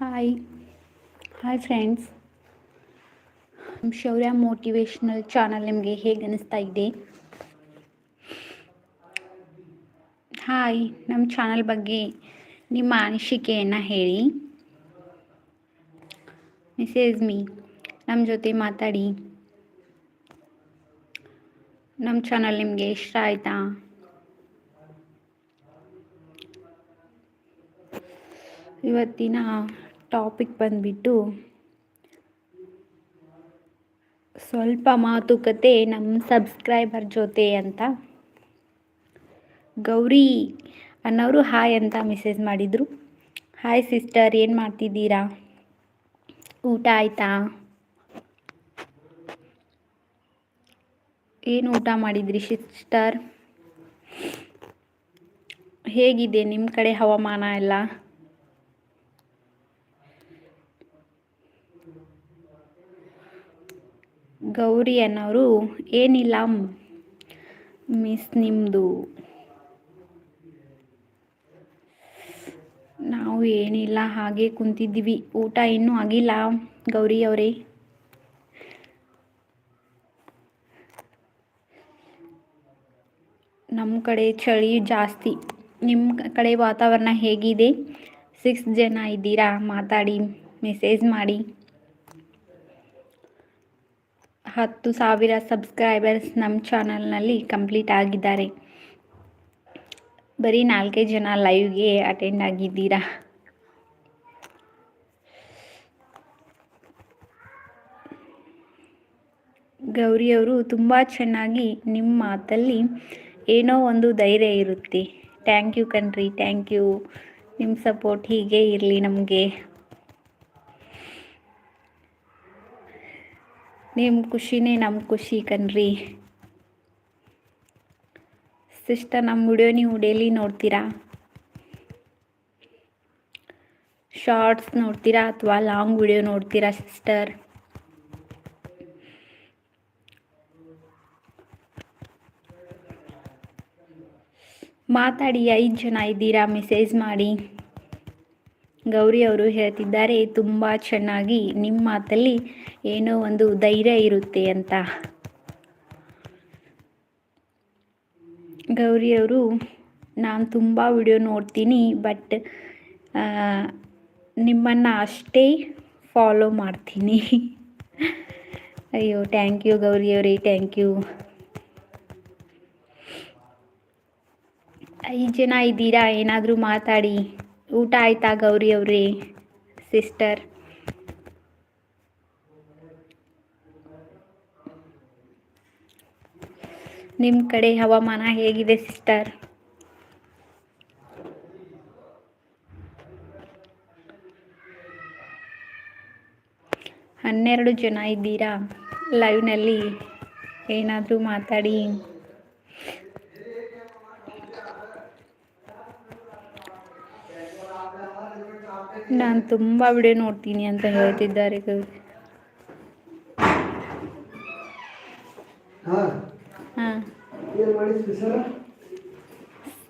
Hi hi friends Shaurya motivational channel ನಿಮಗೆ ಹೇಗೆ ಇದೆ? ಹಾಯ್ ನಮ್ಮ ಚಾನಲ್ ಬಗ್ಗೆ ನಿಮ್ಮ ಅನಿಸಿಕೆಯನ್ನು ಹೇಳಿ. ಮೆಸೇಜ್ ಮೀ ನಮ್ಮ ಜೊತೆ ಮಾತಾಡಿ. ನಮ್ಮ ಚಾನಲ್ ನಿಮಗೆ ಇಷ್ಟ ಆಯಿತಾ? ಇವತ್ತಿನ ಟಾಪಿಕ್ ಬಂದ್ಬಿಟ್ಟು ಸ್ವಲ್ಪ ಮಾತುಕತೆ ನಮ್ಮ ಸಬ್ಸ್ಕ್ರೈಬರ್ ಜೊತೆ ಅಂತ. ಗೌರಿ ಅನ್ನೋರು ಹಾಯ್ ಅಂತ ಮೆಸೇಜ್ ಮಾಡಿದರು. ಹಾಯ್ ಸಿಸ್ಟರ್, ಏನು ಮಾಡ್ತಿದ್ದೀರಾ? ಊಟ ಆಯಿತಾ? ಏನು ಊಟ ಮಾಡಿದ್ರಿ ಸಿಸ್ಟರ್? ಹೇಗಿದೆ ನಿಮ್ಮ ಕಡೆ ಹವಾಮಾನ ಎಲ್ಲ? ಗೌರಿ ಅನ್ನೋರು, ಏನಿಲ್ಲ ಮಿಸ್ ನಿಮ್ಮದು ನಾವು ಏನಿಲ್ಲ, ಹಾಗೆ ಕುಂತಿದ್ದೀವಿ. ಊಟ ಇನ್ನೂ ಆಗಿಲ್ಲ ಗೌರಿ ಅವರೇ. ನಮ್ಮ ಕಡೆ ಚಳಿ ಜಾಸ್ತಿ. ನಿಮ್ಮ ಕಡೆ ವಾತಾವರಣ ಹೇಗಿದೆ? ಸಿಕ್ಸ್ ಜನ ಇದ್ದೀರಾ? ಮಾತಾಡಿ ಮೆಸೇಜ್ ಮಾಡಿ. ಹತ್ತು ಸಾವಿರ ಸಬ್ಸ್ಕ್ರೈಬರ್ಸ್ ನಮ್ಮ ಚಾನಲ್ನಲ್ಲಿ ಕಂಪ್ಲೀಟ್ ಆಗಿದ್ದಾರೆ. ಬರೀ ನಾಲ್ಕೇ ಜನ ಲೈವ್ಗೆ ಅಟೆಂಡ್ ಆಗಿದ್ದೀರಾ? ಗೌರಿಯವರು ತುಂಬ ಚೆನ್ನಾಗಿ ನಿಮ್ಮ ಮಾತಲ್ಲಿ ಏನೋ ಒಂದು ಧೈರ್ಯ ಇರುತ್ತೆ. ಥ್ಯಾಂಕ್ ಯು ಕಣ್ರಿ, ಥ್ಯಾಂಕ್ ಯು. ನಿಮ್ಮ ಸಪೋರ್ಟ್ ಹೀಗೆ ಇರಲಿ ನಮಗೆ. ನಿಮ್ಮ ಖುಷಿನೇ ನಮ್ಮ ಖುಷಿ ಕಣ್ರಿ. ಸಿಸ್ಟರ್ ನಮ್ಮ ವಿಡಿಯೋ ನೀವು ಡೈಲಿ ನೋಡ್ತೀರಾ? ಶಾರ್ಟ್ಸ್ ನೋಡ್ತೀರಾ ಅಥವಾ ಲಾಂಗ್ ವಿಡಿಯೋ ನೋಡ್ತೀರಾ ಸಿಸ್ಟರ್ ಮಾತಾಡಿ, ಐದು ಜನ ಇದ್ದೀರಾ? ಮೆಸೇಜ್ ಮಾಡಿ. ಗೌರಿ ಅವರು ಹೇಳ್ತಿದ್ದಾರೆ, ತುಂಬ ಚೆನ್ನಾಗಿ ನಿಮ್ಮ ಮಾತಲ್ಲಿ ಏನೋ ಒಂದು ಧೈರ್ಯ ಇರುತ್ತೆ ಅಂತ. ಗೌರಿ ಅವರು, ನಾನು ತುಂಬ ವಿಡಿಯೋ ನೋಡ್ತೀನಿ, ಬಟ್ ನಿಮ್ಮನ್ನು ಅಷ್ಟೇ ಫಾಲೋ ಮಾಡ್ತೀನಿ. ಅಯ್ಯೋ ಥ್ಯಾಂಕ್ ಯು ಗೌರಿ ಅವರೇ ಥ್ಯಾಂಕ್ ಯು ಐದು ಜನ ಇದ್ದೀರಾ? ಏನಾದರೂ ಮಾತಾಡಿ. ಊಟ ಆಯ್ತಾ ಗೌರಿ ಅವ್ರಿ ಸಿಸ್ಟರ್ ನಿಮ್ಮ ಕಡೆ ಹವಾಮಾನ ಹೇಗಿದೆ ಸಿಸ್ಟರ್ ಹನ್ನೆರಡು ಜನ ಇದ್ದೀರಾ? ಲೈವ್ನಲ್ಲಿ ಏನಾದರೂ ಮಾತಾಡಿ. ನಾನು ತುಂಬ ವಿಡಿಯೋ ನೋಡ್ತೀನಿ ಅಂತ ಹೇಳ್ತಿದ್ದಾರೆ ಕವಿ ಹಾಂ.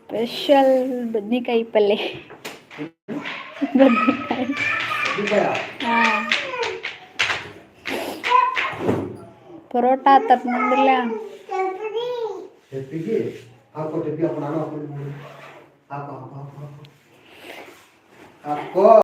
ಸ್ಪೆಷಲ್ ಬದ್ನೆಕಾಯಿ ಪಲ್ಯ ಹಾಂ. ಪರೋಟ ತಪ್ಪಂದಿಲ್ಲ ಹಾಕೋ.